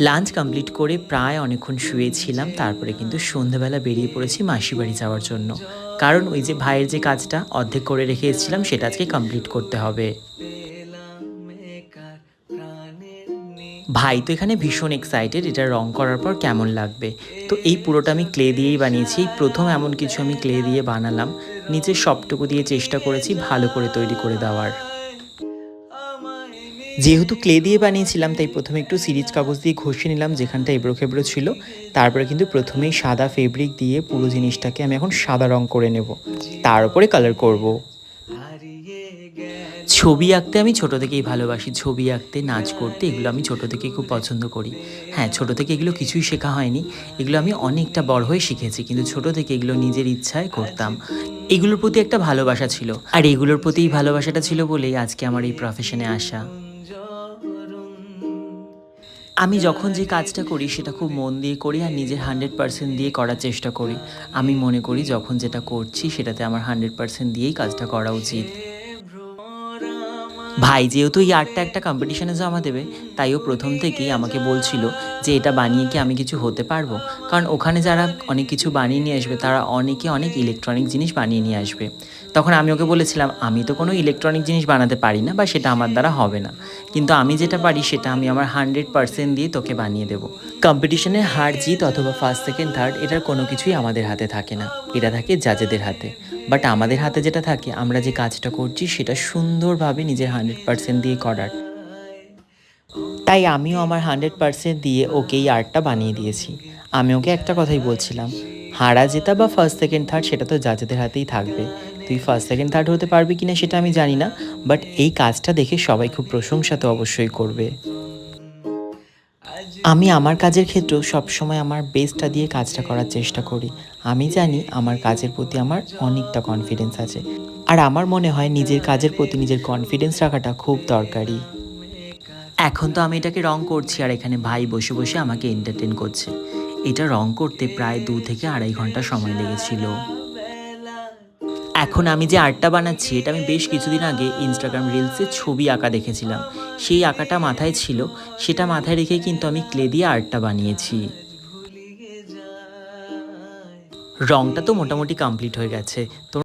Lunch complete করে প্রায় অনেকক্ষণ শুয়েছিলাম, তারপরে কিন্তু সন্ধ্যাবেলা বেরিয়ে পড়েছি মাসি বাড়ি যাওয়ার জন্য। কারণ ওই যে ভাইয়ের যে কাজটা অর্ধেক করে রেখে এসেছিলাম, সেটা আজকে কমপ্লিট করতে হবে। ভাই তো এখানে ভীষণ এক্সাইটেড এটা রং করার পর কেমন লাগবে? তো এই পুরোটা আমি ক্লে দিয়েই বানিয়েছি প্রথম এমন কিছু আমি ক্লে দিয়ে বানালাম। নিচে সবটুকু দিয়ে চেষ্টা করেছি ভালো করে তৈরি করে দেওয়ার। যেহেতু ক্লে দিয়ে বানিয়েছিলাম, তাই প্রথমে একটু সিরিজ কাগজ দিয়ে ঘষে নিলাম, যেখানটা এবড়ো খেবড়ো ছিল। তারপরে কিন্তু প্রথমেই সাদা ফেব্রিক দিয়ে পুরো জিনিসটাকে আমি এখন সাদা রং করে নেব। তার উপরে কালার করব। ছবি আঁকতে আমি ছোট থেকেই ভালোবাসি। ছবি আঁকতে, নাচ করতে, এগুলো আমি ছোট থেকেই খুব পছন্দ করি। হ্যাঁ ছোট থেকে এগুলো কিছুই শেখা হয়নি। এগুলো আমি অনেকটা বড় হয়ে শিখেছি, কিন্তু ছোট থেকে এগুলো নিজের ইচ্ছায় করতাম। এগুলোর প্রতি একটা ভালোবাসা ছিল। আর এগুলোর প্রতি ভালোবাসাটা ছিল বলেই আজকে আমার এই প্রফেশনে আসা। আমি যখন যে কাজটা করি, সেটা খুব মন দিয়ে করি আর নিজের হান্ড্রেড পার্সেন্ট দিয়ে করার চেষ্টা করি। আমি মনে করি যখন যেটা করছি, সেটাতে আমার হান্ড্রেড পার্সেন্ট দিয়েই কাজটা করা উচিত। ভাই, যেহেতু এই আর্টটা একটা কম্পিটিশনে জমা দেবে তাই ও প্রথম থেকেই আমাকে বলছিল যে এটা বানিয়ে কি আমি কিছু হতে পারব। কারণ ওখানে যারা অনেক কিছু বানিয়ে নিয়ে আসবে, তারা অনেকে অনেক ইলেকট্রনিক জিনিস বানিয়ে নিয়ে আসবে। তখন আমি ওকে বলেছিলাম, আমি তো কোনো ইলেকট্রনিক জিনিস বানাতে পারি না বা সেটা আমার দ্বারা হবে না। কিন্তু আমি যেটা পারি সেটা আমি আমার হান্ড্রেড পার্সেন্ট দিয়ে তোকে বানিয়ে দেবো। কম্পিটিশনে হার জিত অথবা ফার্স্ট সেকেন্ড থার্ড এটার কোনো কিছুই আমাদের হাতে থাকে না। এটা থাকে জাজেদের হাতে। বাট আমাদের হাতে যেটা থাকে, আমরা যে কাজটা করছি, সেটা সুন্দরভাবে নিজের হান্ড্রেড পার্সেন্ট দিয়ে করার। তাই আমিও আমার হান্ড্রেড পার্সেন্ট দিয়ে ওকে এই আর্টটা বানিয়ে দিয়েছি। আমি ওকে একটা কথাই বলছিলাম, হারা জেতা বা ফার্স্ট সেকেন্ড থার্ড সেটা তো জাজেদের হাতেই থাকবে। তুই ফার্স্ট সেকেন্ড থার্ড হতে পারবি কিনা সেটা আমি জানি না বাট এই কাজটা দেখে সবাই খুব প্রশংসা তো অবশ্যই করবে। আমি আমার কাজের ক্ষেত্রেও সবসময় আমার বেস্টটা দিয়ে কাজটা করার চেষ্টা করি। আমি জানি আমার কাজের প্রতি আমার অনেকটা কনফিডেন্স আছে। আর আমার মনে হয় নিজের কাজের প্রতি নিজের কনফিডেন্স রাখাটা খুব দরকারি এখন তো আমি এটাকে রং করছি আর এখানে ভাই বসে বসে আমাকে এন্টারটেন করছে। এটা রং করতে প্রায় দু থেকে আড়াই ঘণ্টা সময় লেগেছিল। এখন আমি যে আর্টটা বানাচ্ছি, এটা আমি বেশ কিছুদিন আগে ইনস্টাগ্রাম রিলসে ছবি আঁকা দেখেছিলাম। সেই আঁকাটা মাথায় ছিল, সেটা মাথায় রেখে কিন্তু আমি ক্লে দিয়ে আর্টটা বানিয়েছি। রংটা তো মোটামুটি কমপ্লিট হয়ে গেছে। তো